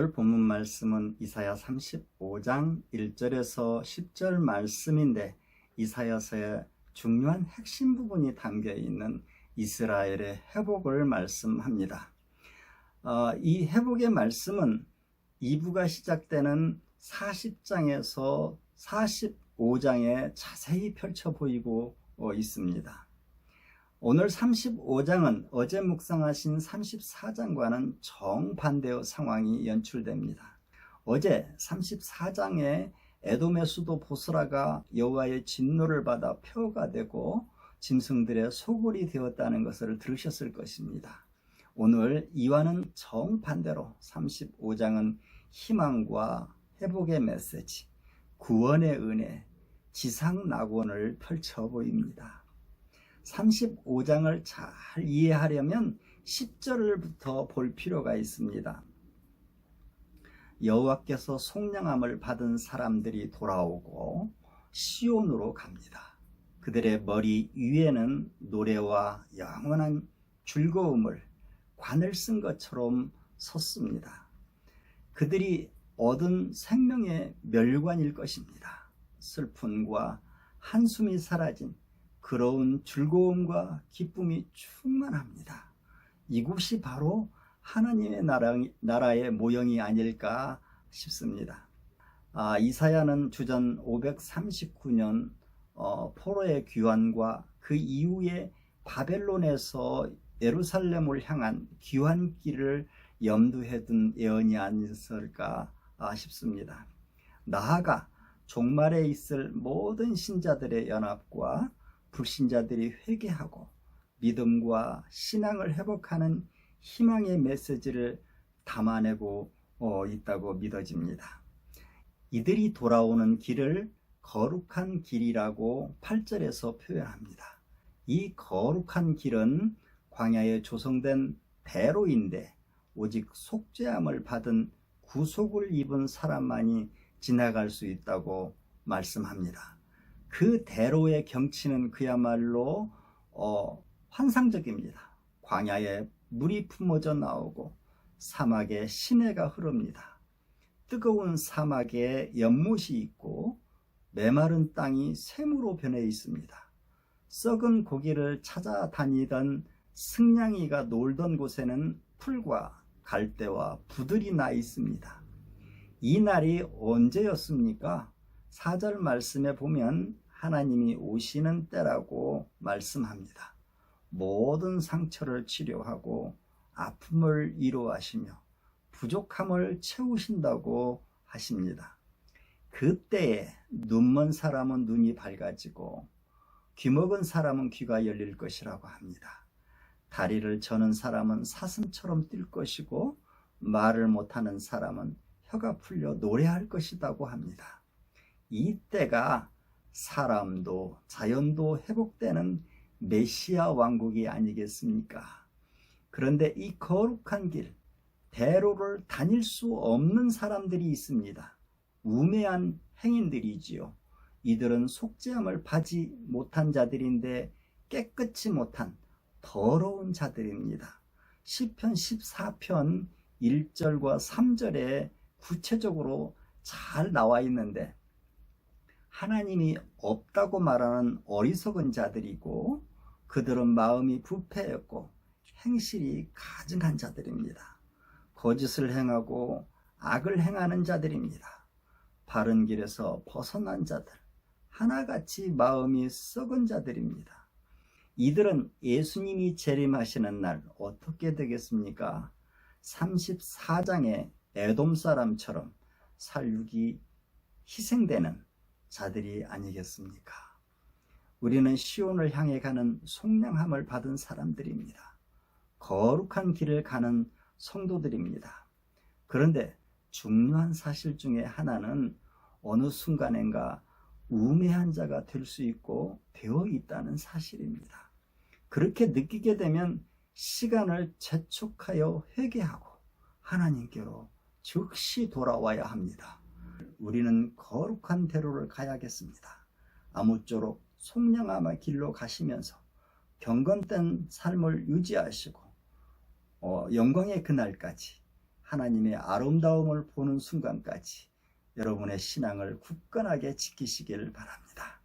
오늘 본문 말씀은 이사야 35장 1절에서 10절 말씀인데 이사야서의 중요한 핵심 부분이 담겨 있는 이스라엘의 회복을 말씀합니다. 어, 이 회복의 말씀은 2부가 시작되는 40장에서 45장에 자세히 펼쳐 보이고 어, 있습니다. 오늘 35장은 어제 묵상하신 34장과는 정반대의 상황이 연출됩니다. 어제 34장에 에돔의 수도 보스라가 여호와의 진노를 받아 폐허가 되고 짐승들의 소굴이 되었다는 것을 들으셨을 것입니다. 오늘 이와는 정반대로 35장은 희망과 회복의 메시지, 구원의 은혜, 지상 낙원을 펼쳐 보입니다. 35장을 잘 이해하려면 10절부터 볼 필요가 있습니다. 여호와께서 속량함을 받은 사람들이 돌아오고 시온으로 갑니다. 그들의 머리 위에는 노래와 영원한 즐거움을 관을 쓴 것처럼 섰습니다. 그들이 얻은 생명의 멸관일 것입니다. 슬픔과 한숨이 사라진 그러운 즐거움과 기쁨이 충만합니다. 이곳이 바로 하나님의 나라, 나라 의 모형이 아닐까 싶습니다. 아, 이사야는 주전 539년 어, 포로의 귀환과 그 이후에 바벨론에서 예루살렘을 향한 귀환길을 염두에 둔 예언이 아니었을까 싶습니다. 나아가 종말에 있을 모든 신자들의 연합과 불신자들이 회개하고 믿음과 신앙을 회복하는 희망의 메시지를 담아내고 어, 있다고 믿어집니다. 이들이 돌아오는 길을 거룩한 길이라고 8절에서 표현합니다. 이 거룩한 길은 광야에 조성된 대로인데 오직 속죄함을 받은 구속을 입은 사람만이 지나갈 수 있다고 말씀합니다. 그 대로의 경치는 그야말로 어, 환상적입니다. 광야에 물이 품어져 나오고 사막에 시내가 흐릅니다. 뜨거운 사막에 연못이 있고 메마른 땅이 샘으로 변해 있습니다. 썩은 고기를 찾아다니던 승냥이가 놀던 곳에는 풀과 갈대와 부들이 나 있습니다. 이 날이 언제였습니까? 4절 말씀에 보면 하나님이 오시는 때라고 말씀합니다. 모든 상처를 치료하고 아픔을 이루하시며 부족함을 채우신다고 하십니다. 그때에 눈먼 사람은 눈이 밝아지고 귀먹은 사람은 귀가 열릴 것이라고 합니다. 다리를 저는 사람은 사슴처럼 뛸 것이고 말을 못하는 사람은 혀가 풀려 노래할 것이라고 합니다. 이때가 사람도 자연도 회복되는 메시아 왕국이 아니겠습니까? 그런데 이 거룩한 길, 대로를 다닐 수 없는 사람들이 있습니다. 우매한 행인들이지요. 이들은 속죄함을 받지 못한 자들인데 깨끗이 못한 더러운 자들입니다. 시편 14편 1절과 3절에 구체적으로 잘 나와 있는데 하나님이 없다고 말하는 어리석은 자들이고 그들은 마음이 부패했고 행실이 가증한 자들입니다. 거짓을 행하고 악을 행하는 자들입니다. 바른 길에서 벗어난 자들, 하나같이 마음이 썩은 자들입니다. 이들은 예수님이 재림하시는 날 어떻게 되겠습니까? 34장의 에돔 사람처럼 살육이 희생되는 자들이 아니겠습니까? 우리는 시온을 향해 가는 속량함을 받은 사람들입니다. 거룩한 길을 가는 성도들입니다. 그런데 중요한 사실 중에 하나는 어느 순간엔가 우매한 자가 될 수 있고 되어 있다는 사실입니다. 그렇게 느끼게 되면 시간을 재촉하여 회개하고 하나님께로 즉시 돌아와야 합니다. 우리는 거룩한 대로를 가야겠습니다. 아무쪼록 속량함의 길로 가시면서 경건된 삶을 유지하시고 어, 영광의 그날까지 하나님의 아름다움을 보는 순간까지 여러분의 신앙을 굳건하게 지키시길 바랍니다.